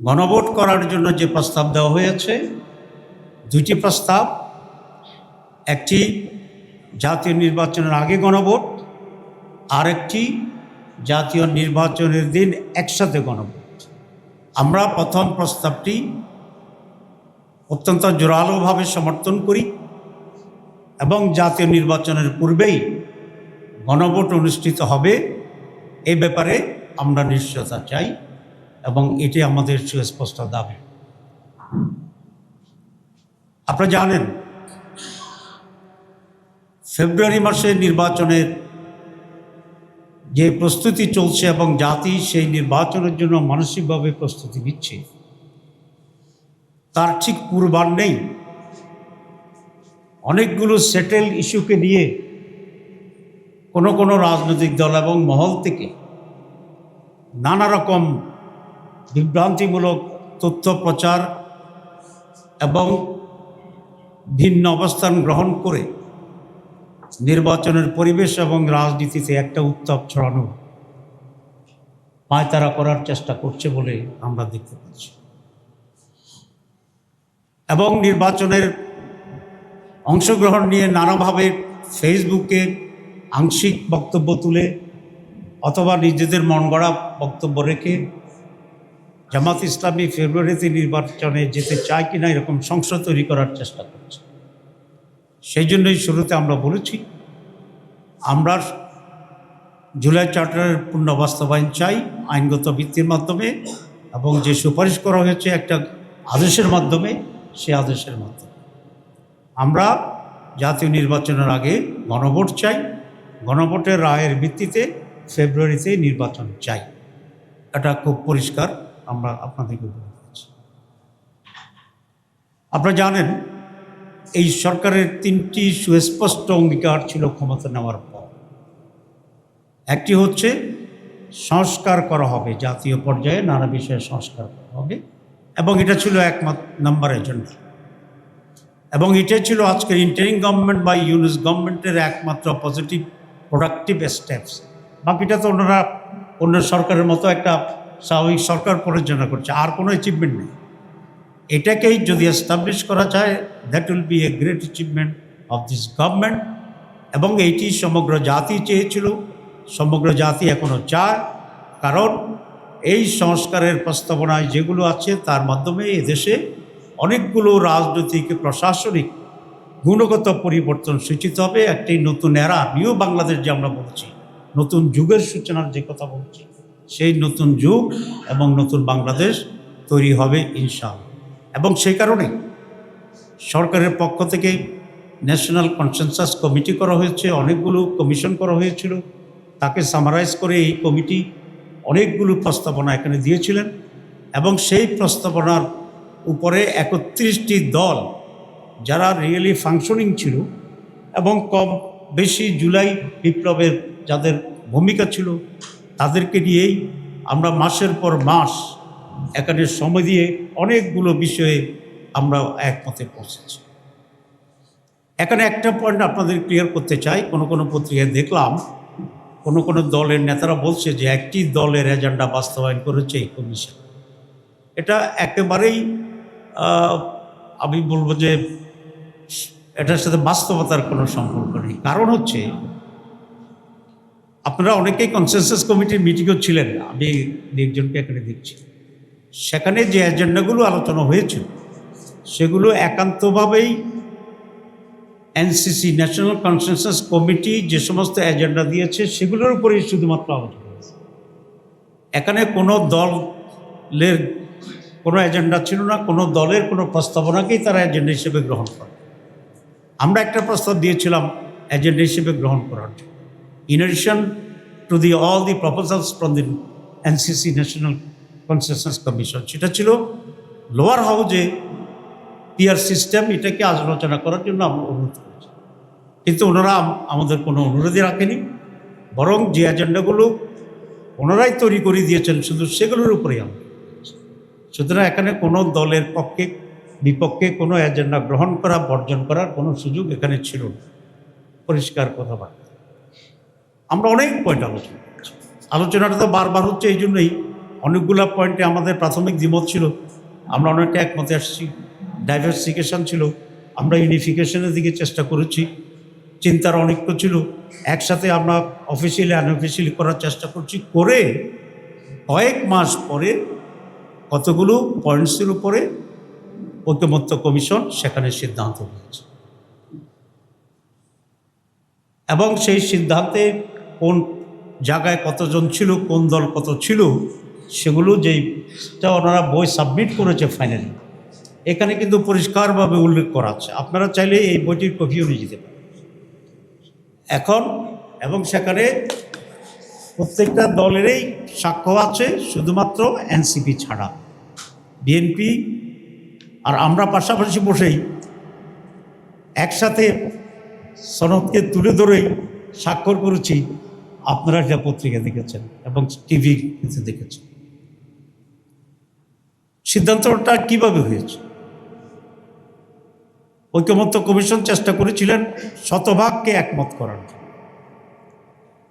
গণভোট করার জন্য যে প্রস্তাব দেওয়া হয়েছে দুইটি প্রস্তাব, একটি জাতীয় নির্বাচনের আগে গণভোট আর একটি জাতীয় নির্বাচনের দিন একসাথে গণভোট। আমরা প্রথম প্রস্তাবটি অত্যন্ত জোরালোভাবে সমর্থন করি এবং জাতীয় নির্বাচনের পূর্বেই গণভোট অনুষ্ঠিত হবে, এ ব্যাপারে আমরা নিশ্চয়তা চাই। এবং এটি আমাদের সুস্পষ্ট দাবি। আপনারা জানেন, ফেব্রুয়ারি মাসে নির্বাচনের যে প্রস্তুতি চলছে এবং জাতি সেই নির্বাচনের জন্য মানসিকভাবে প্রস্তুতি নিচ্ছে, তার ঠিক পূর্বার নেই অনেকগুলো সেটেল ইস্যুকে নিয়ে কোনো কোনো রাজনৈতিক দল এবং মহল থেকে নানা রকম বিভ্রান্তিমূলক তথ্য প্রচার এবং ভিন্ন অবস্থান গ্রহণ করে নির্বাচনের পরিবেশ এবং রাজনীতিতে একটা উত্তাপ ছড়ানো পায়তারা করার চেষ্টা করছে বলে আমরা দেখতে পাচ্ছি। এবং নির্বাচনের অংশগ্রহণ নিয়ে নানাভাবে ফেসবুকে আংশিক বক্তব্য তুলে অথবা নিজেদের মন গড়া বক্তব্য রেখে জামাত ইসলামী ফেব্রুয়ারিতে নির্বাচনে যেতে চায় কিনা এরকম সংসদ তৈরি করার চেষ্টা করছে। সেই জন্যই শুরুতে আমরা বলেছি, আমরা জুলাই চার্টারের পূর্ণ বাস্তবায়ন চাই, আইনগত ভিত্তির মাধ্যমে এবং যে সুপারিশ করা হয়েছে একটা আদেশের মাধ্যমে, সে আদেশের মাধ্যমে। আমরা জাতীয় নির্বাচনের আগে গণভোট চাই, গণভোটের রায়ের ভিত্তিতে ফেব্রুয়ারিতে নির্বাচন চাই। এটা খুব পরিষ্কার। আমরা আপনাদেরকে বলে দিচ্ছি আপনারা জানেন, এই সরকারের তিনটি সুস্পষ্ট অঙ্গীকার ছিল ক্ষমতা নেওয়ার পর। একটি হচ্ছে, সংস্কার করা হবে, জাতীয় পর্যায়ে নানা বিষয়ে সংস্কার করা হবে, এবং এটা ছিল একমাত্র নাম্বার এজেন্ডা। এবং এটা ছিল আজকের ইন্টারিং গভর্নমেন্ট বা ইউনিস গভর্নমেন্টের একমাত্র পজিটিভ প্রোডাক্টিভ স্টেপস বাকিটা তো ওনারা, অন্য সরকারের মতো একটা স্বাভাবিক সরকার পরিচালনা করছে। আর কোনো অ্যাচিভমেন্ট নেই। এটাকেই যদি এস্টাবলিশ করা যায় that will be a great achievement of this government এবং এইটি সমগ্র জাতি চেয়েছিল, সমগ্র জাতি এখনও চায়। কারণ এই সংস্কারের প্রস্তাবনায় যেগুলো আছে, তার মাধ্যমে এদেশে অনেকগুলো রাজনৈতিক, প্রশাসনিক গুণগত পরিবর্তন সূচিত হবে। একটি নতুন এরা নিউ বাংলাদেশ যে আমরা বলছি, নতুন যুগের সূচনার যে কথা বলছি। সেই নতুন যুগ এবং নতুন বাংলাদেশ তৈরি হবে ইনশাআল্লাহ। এবং সেই কারণে সরকারের পক্ষ থেকে ন্যাশনাল কনসেনসাস কমিটি করা হয়েছে, অনেকগুলো কমিশন করা হয়েছিল। তাকে সামারাইজ করে এই কমিটি অনেকগুলো প্রস্তাবনা এখানে দিয়েছিলেন এবং সেই প্রস্তাবনার উপরে একত্রিশটি দল যারা রিয়েলি ফাংশনিং ছিল এবং কম বেশি জুলাই বিপ্লবের যাদের ভূমিকা ছিল তাদেরকে নিয়েই আমরা মাসের পর মাস এখানে সময় দিয়ে অনেকগুলো বিষয়ে আমরা একমতে পৌঁছেছি। এখানে একটা পয়েন্ট আপনাদের ক্লিয়ার করতে চাই। কোনো কোনো পত্রিকায় দেখলাম, কোনো কোনো দলের নেতারা বলছে যে একটি দলের এজেন্ডা বাস্তবায়ন করেছে এই কমিশন এটা একেবারেই আমি বলব যে এটার সাথে বাস্তবতার কোনো সম্পর্ক নেই। কারণ হচ্ছে আপনারা অনেকেই কনসেনসাস কমিটির মিটিংও ছিলেন, আমি একজনকে এখানে দেখছি। সেখানে যে এজেন্ডাগুলো আলোচনা হয়েছিল, সেগুলো একান্তভাবেই এনসিসি ন্যাশনাল কনসেনসাস কমিটি যে সমস্ত এজেন্ডা দিয়েছে, সেগুলোর উপরেই শুধুমাত্র আলোচনা হয়েছে। এখানে কোনো দলের কোনো এজেন্ডা ছিল না, কোনো দলের কোনো প্রস্তাবনাকেই তারা এজেন্ডা হিসেবে গ্রহণ করে। আমরা একটা প্রস্তাব দিয়েছিলাম এজেন্ডা হিসেবে গ্রহণ করার জন্য। In addition to the, all the proposals from the NCC National Consensus Commission, সেটা ছিল লোয়ার হাউজে পিয়ার সিস্টেম এটাকে আলোচনা করার জন্য আমরা অনুরোধ করেছি। কিন্তু ওনারা আম- আমাদের কোনো অনুরোধই রাখেনি, বরং যে এজেন্ডাগুলো ওনারাই তৈরি করে দিয়েছেন, শুধু সেগুলোর উপরেই আমরা। সুতরাং এখানে কোনো দলের পক্ষে, বিপক্ষে কোনো এজেন্ডা গ্রহণ করা, বর্জন করার কোনো সুযোগ এখানে ছিল না। পরিষ্কার কথাবার্তা আমরা অনেক পয়েন্ট আলোচনা আলোচনাটা তো বারবার হচ্ছে, এই জন্যই অনেকগুলো পয়েন্টে আমাদের প্রাথমিক দ্বিমত ছিল। আমরা অনেকটা একমতে আসছি। ডাইভার্সিফিকেশান ছিল। আমরা ইউনিফিকেশনের দিকে চেষ্টা করেছি। চিন্তার অনেক্য ছিল। একসাথে আমরা অফিসিয়ালি আনঅফিসিয়ালি করার চেষ্টা করছি। করে কয়েক মাস পরে কতগুলো পয়েন্টসের উপরে ঐক্যমত্য কমিশন সেখানে সিদ্ধান্ত নিয়েছে। এবং সেই সিদ্ধান্তে কোন জায়গায় কতজন ছিল, কোন দল কত ছিল, সেগুলো যেইটা ওনারা বই সাবমিট করেছে ফাইনালি এখানে কিন্তু পরিষ্কারভাবে উল্লেখ করা আছে। আপনারা চাইলে এই বইটির কপিও নিয়ে যেতে পারেন। এখন এবং সেখানে প্রত্যেকটা দলেরই সাক্ষ্য আছে, শুধুমাত্র এনসিপি ছাড়া। বিএনপি আর আমরা পাশাপাশি বসেই একসাথে সনদকে তুলে ধরেই স্বাক্ষর করেছি আপনারা এটা পত্রিকা দেখেছেন এবং টিভি দেখেছেন। সিদ্ধান্তটা কীভাবে হয়েছে? ঐক্যমত্য কমিশন চেষ্টা করেছিলেন শতভাগকে একমত করার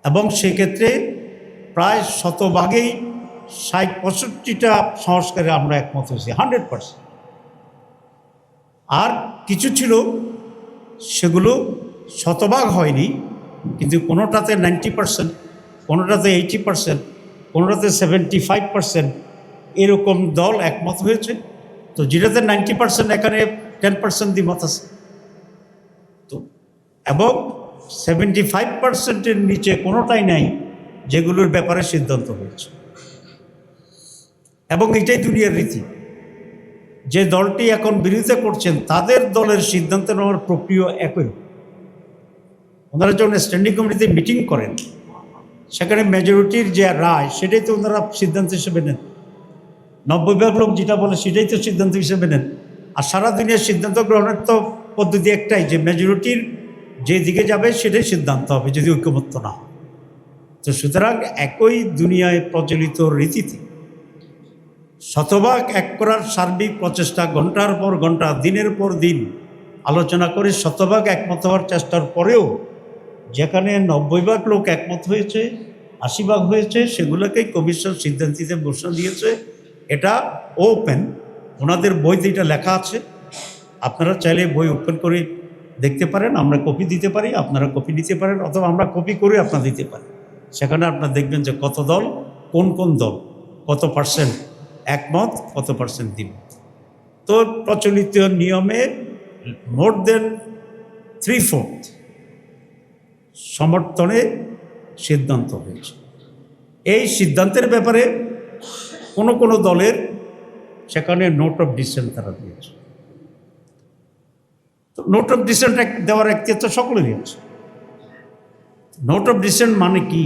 এবং সেক্ষেত্রে প্রায় শতভাগেই ষাট পঁয়ষট্টিটা সংস্কারে আমরা একমত হয়েছি, হান্ড্রেড পার্সেন্ট। আর কিছু ছিল, সেগুলো শতভাগ হয়নি। কিন্তু কোনোটাতে নাইনটি পার্সেন্ট কোনোটাতে এইটি পার্সেন্ট কোনোটাতে সেভেন্টি ফাইভ পার্সেন্ট এরকম দল একমত হয়েছে? তো যেটাতে নাইনটি পার্সেন্ট এখানে টেন পার্সেন্ট দ্বিমত আছে। তো, এবং সেভেন্টি ফাইভ পার্সেন্টের নিচে কোনোটাই নাই যেগুলোর ব্যাপারে সিদ্ধান্ত হয়েছে। এবং এটাই দুনিয়ার রীতি। যে দলটি এখন বিরোধিতা করছেন, তাদের দলের সিদ্ধান্ত নেওয়ার প্রক্রিয়া একই ওনারা যখন স্ট্যান্ডিং কমিটিতে মিটিং করেন, সেখানে মেজরিটির যে রায়, সেটাই তো ওনারা সিদ্ধান্ত হিসেবে নেন। নব্বই ভাগ লোক যেটা বলে, সেটাই তো সিদ্ধান্ত হিসেবে নেন। আর সারা দুনিয়ার সিদ্ধান্ত গ্রহণের তো পদ্ধতি একটাই, যে মেজরিটির যে দিকে যাবে, সেটাই সিদ্ধান্ত হবে, যদি ঐক্যমত্য না হয়। তো সুতরাং একই দুনিয়ায় প্রচলিত রীতিতে শতভাগ এক করার সার্বিক প্রচেষ্টা ঘণ্টার পর ঘণ্টা দিনের পর দিন আলোচনা করে শতভাগ একমত হওয়ার চেষ্টার পরেও যেখানে নব্বই ভাগ লোক একমত হয়েছে আশি ভাগ হয়েছে, সেগুলোকেই কমিশন সিদ্ধান্তিতে ঘোষণা দিয়েছে। এটা ওপেন ওনাদের বইতে এটা লেখা আছে। আপনারা চাইলে বই ওপেন করে দেখতে পারেন, আমরা কপি দিতে পারি, আপনারা কপি দিতে পারেন, অথবা আমরা কপি করে আপনার দিতে পারি সেখানে আপনারা দেখবেন যে কত দল, কোন কোন দল, কত পার্সেন্ট একমত, কত পার্সেন্ট দ্বিমত। তো প্রচলিত নিয়মে মোর দেন থ্রি ফোর্থ সমর্থনে সিদ্ধান্ত হয়েছে। এই সিদ্ধান্তের ব্যাপারে কোনো কোনো দলের সেখানে নোট অফ ডিসেন্ট তারা দিয়েছে। তো নোট অফ ডিসেন্ট দেওয়ার একটিত্ব সকলেরই আছে। নোট অফ ডিসেন্ট মানে কি?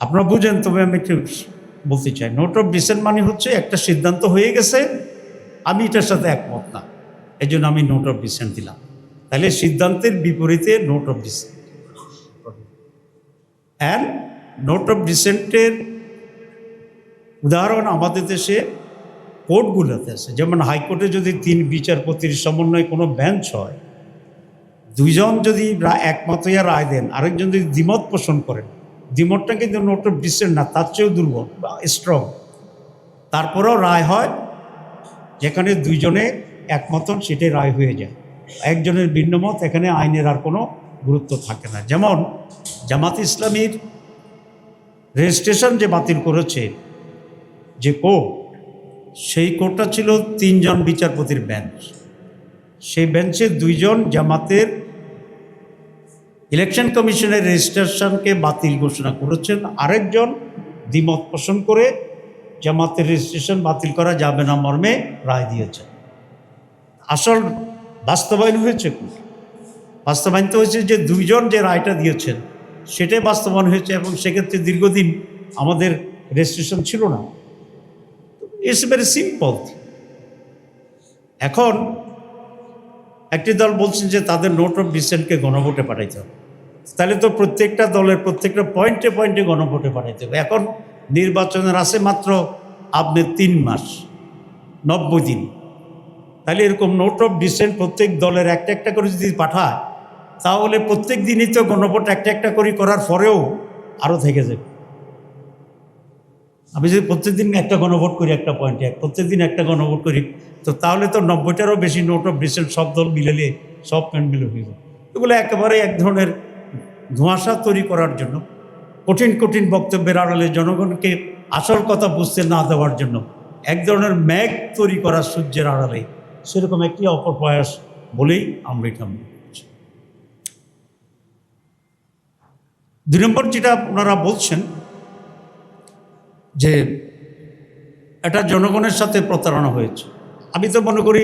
আপনারা বুঝেন, তবে আমি একটু বলতে চাই। নোট অফ ডিসেন্ট মানে হচ্ছে একটা সিদ্ধান্ত হয়ে গেছে, আমি এটার সাথে একমত না। এই জন্য আমি নোট অফ ডিসেন্ট দিলাম। তাহলে সিদ্ধান্তের বিপরীতে note of dissent and note of ডিসেন্টের উদাহরণ আমাদের দেশে কোর্টগুলোতে আছে। যেমন হাইকোর্টে যদি তিন বিচারপতির সমন্বয়ে কোনো বেঞ্চ হয়, দুইজন যদি একমত হইয়া রায় দেন, আরেকজন যদি দ্বিমত পোষণ করেন, দ্বিমতটা কিন্তু নোট অফ ডিসেন্ট না, তার চেয়েও দুর্বল বা স্ট্রং তারপরেও রায় হয়, যেখানে দুইজনে একমত হন, সেটাই রায় হয়ে যায়। একজনের ভিন্নমত এখানে আইনের আর কোনো গুরুত্ব থাকে না। যেমন জামাত ইসলামীর রেজিস্ট্রেশন যে বাতিল করেছে, যে কোর্ট, সেই কোর্টটা ছিল তিনজন বিচারপতির বেঞ্চ। সেই বেঞ্চে দুইজন জামাতের ইলেকশন কমিশনের রেজিস্ট্রেশনকে বাতিল ঘোষণা করেছেন। আরেকজন দ্বিমত পোষণ করে জামাতের রেজিস্ট্রেশন বাতিল করা যাবে না মর্মে রায় দিয়েছেন। আসল বাস্তবায়ন হয়েছে কি? বাস্তবায়ন তো হয়েছে যে দুইজন যে রায়টা দিয়েছেন, সেটাই বাস্তবায়ন হয়েছে এবং সেক্ষেত্রে দীর্ঘদিন আমাদের রেজিস্ট্রেশন ছিল না। ইটস ভেরি সিম্পল এখন একটি দল বলছেন যে তাদের নোট অফ ডিসেন্টকে গণভোটে পাঠাইতে হবে। তাহলে তো প্রত্যেকটা দলের প্রত্যেকটা পয়েন্টে পয়েন্টে গণভোটে পাঠাইতে হবে। এখন নির্বাচনের আছে মাত্র আপনি তিন মাস, নব্বই দিন। তাহলে এরকম নোট অফ ডিসেন্ট প্রত্যেক দলের একটা একটা করে যদি পাঠায়, তাহলে প্রত্যেক দিনই তো গণভোট একটা একটা করে করার পরেও আরও থেকে যাবে। আমি যদি প্রত্যেকদিন একটা গণভোট করি একটা পয়েন্টে প্রত্যেকদিন একটা গণভোট করি, তো তাহলে তো নব্বইটারও বেশি নোট অফ ডিসেন্ট সব দল মিলেলে সব প্যান্ট মিলে হয়ে যাবে। এগুলো একেবারে এক ধরনের ধোঁয়াশা তৈরি করার জন্য, কঠিন কঠিন বক্তব্যের আড়ালে জনগণকে আসল কথা বুঝতে না দেওয়ার জন্য, এক ধরনের ম্যাগ তৈরি করা সূর্যের আড়ালে সেরকম একটি অপপ্রয়াস বলেই আমরা এটা মনে করছি। দুই নম্বর যেটা ওনারা বলছেন যে এটা জনগণের সাথে প্রতারণা হয়েছে। আমি তো মনে করি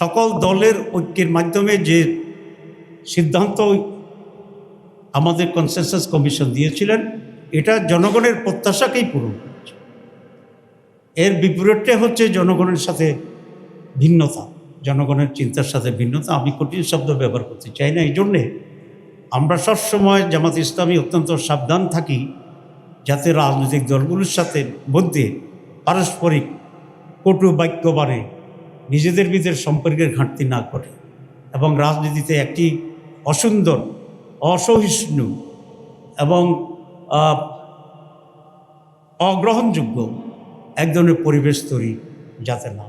সকল দলের ঐক্যের মাধ্যমে যে সিদ্ধান্ত আমাদের কনসেনসাস কমিশন দিয়েছিলেন, এটা জনগণের প্রত্যাশাকেই পূরণ করেছে। এর বিপরীতটা হচ্ছে জনগণের সাথে ভিন্নতা, জনগণের চিন্তার সাথে ভিন্নতা, আমি কঠিন শব্দ ব্যবহার করতে চাই না এই জন্যে আমরা সবসময় জামাত ইসলামী অত্যন্ত সাবধান থাকি, যাতে রাজনৈতিক দলগুলোর সাথে মধ্যে পারস্পরিক কটু বাক্য বাড়ে, নিজেদের ভিতরে সম্পর্কের ঘাটতি না করে এবং রাজনীতিতে একটি অসুন্দর, অসহিষ্ণু এবং অগ্রহণযোগ্য এক ধরনের পরিবেশ তৈরি যাতে না।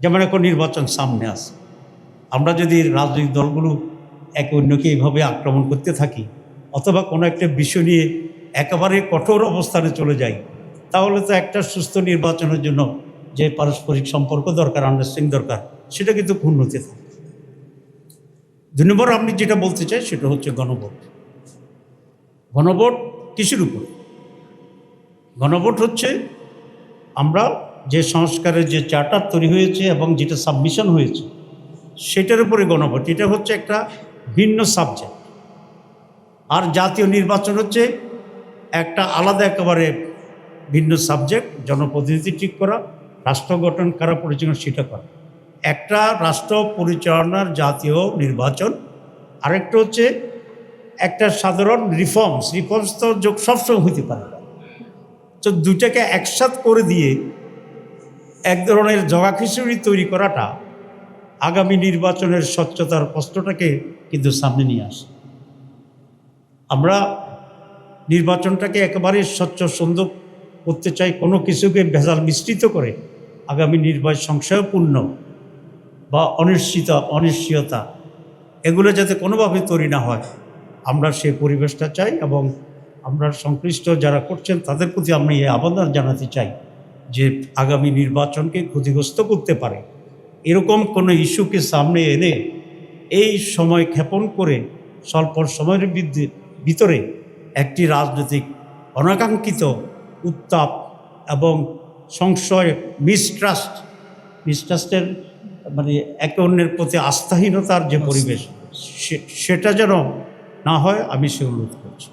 যেমন এখন নির্বাচন সামনে আসে আমরা যদি রাজনৈতিক দলগুলো একে অন্যকে এইভাবে আক্রমণ করতে থাকি, অথবা কোনো একটা বিষয় নিয়ে একেবারে কঠোর অবস্থানে চলে যাই, তাহলে তো একটা সুস্থ নির্বাচনের জন্য যে পারস্পরিক সম্পর্ক দরকার আন্ডারস্ট্যান্ডিং দরকার, সেটা কিন্তু ক্ষুণ্ণ হতে থাকে দুই নম্বর আপনি যেটা বলতে চাই, সেটা হচ্ছে গণভোট। গণভোট কিসের উপর? গণভোট হচ্ছে আমরা সংস্কারের যে চার্টার তৈরি হয়েছে এবং যেটা সাবমিশন হয়েছে, সেটার উপরে গণভোট। এটা হচ্ছে একটা ভিন্ন সাবজেক্ট আর জাতীয় নির্বাচন হচ্ছে একটা আলাদা একেবারে ভিন্ন সাবজেক্ট জনপ্রতিনিধি ঠিক করা, রাষ্ট্র গঠন কারা পরিচালনা সেটা করা। একটা রাষ্ট্র পরিচালনার জাতীয় নির্বাচন, আরেকটা হচ্ছে একটা সাধারণ রিফর্মস রিফর্মস তো যোগ সবসময় হইতে পারে। তো দুটাকে একসাথ করে দিয়ে এক ধরনের জগা খিচুড়ি তৈরি করাটা আগামী নির্বাচনের স্বচ্ছতার প্রশ্নটাকে কিন্তু সামনে নিয়ে আসে। আমরা নির্বাচনটাকে একেবারে স্বচ্ছ, সুন্দর করতে চাই, কোনো কিছুকে ভেজাল মিশ্রিত করে আগামী নির্বাচন সংশয়পূর্ণ বা অনিশ্চিত, অনিশ্চয়তা, এগুলো যাতে কোনোভাবে তৈরি না হয়, আমরা সেই পরিবেশটা চাই এবং আমরা সংশ্লিষ্ট যারা করছেন তাদের প্রতি আমি এই আবেদন জানাতে চাই। যে আগামী নির্বাচনকে ক্ষতিগ্রস্ত করতে পারে। এরকম কোনো ইস্যুকে সামনে এনে এই সময় ক্ষেপণ করে স্বল্প সময়ের ভিতরে একটি রাজনৈতিক অনাকাঙ্ক্ষিত উত্তাপ এবং সংশয় মিসট্রাস্ট মিসট্রাস্টের মানে একে অন্যের প্রতি আস্থাহীনতার যে পরিবেশ সে- সেটা যেন না হয় আমি সে অনুরোধ করছি।